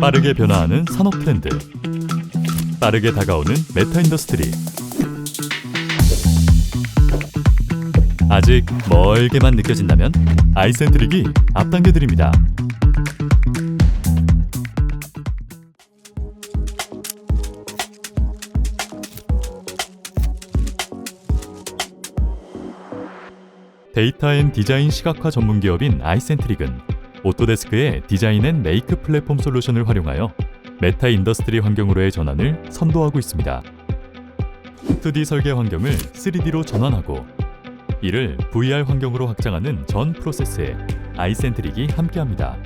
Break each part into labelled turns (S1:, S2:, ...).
S1: 빠르게 변화하는 산업 트렌드. 빠르게 다가오는 메타 인더스트리. 아직 멀게만 느껴진다면 아이센트릭이 앞당겨 드립니다. 데이터 앤 디자인 시각화 전문 기업인 아이센트릭은 오토데스크의 디자인 앤 메이크 플랫폼 솔루션을 활용하여 메타 인더스트리 환경으로의 전환을 선도하고 있습니다. 2D 설계 환경을 3D로 전환하고 이를 VR 환경으로 확장하는 전 프로세스에 아이센트릭이 함께합니다.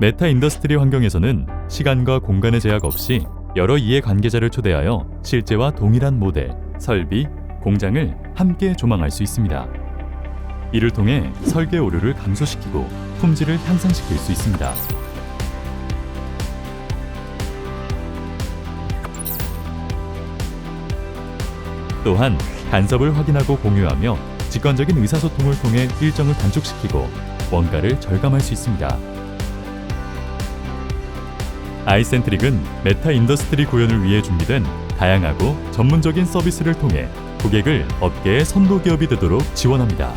S1: 메타 인더스트리 환경에서는 시간과 공간의 제약 없이 여러 이해 관계자를 초대하여 실제와 동일한 모델, 설비, 공장을 함께 조망할 수 있습니다. 이를 통해 설계 오류를 감소시키고 품질을 향상시킬 수 있습니다. 또한 간섭을 확인하고 공유하며 직관적인 의사소통을 통해 일정을 단축시키고 원가를 절감할 수 있습니다. 아이센트릭은 메타 인더스트리 구현을 위해 준비된 다양하고 전문적인 서비스를 통해 고객을 업계의 선도 기업이 되도록 지원합니다.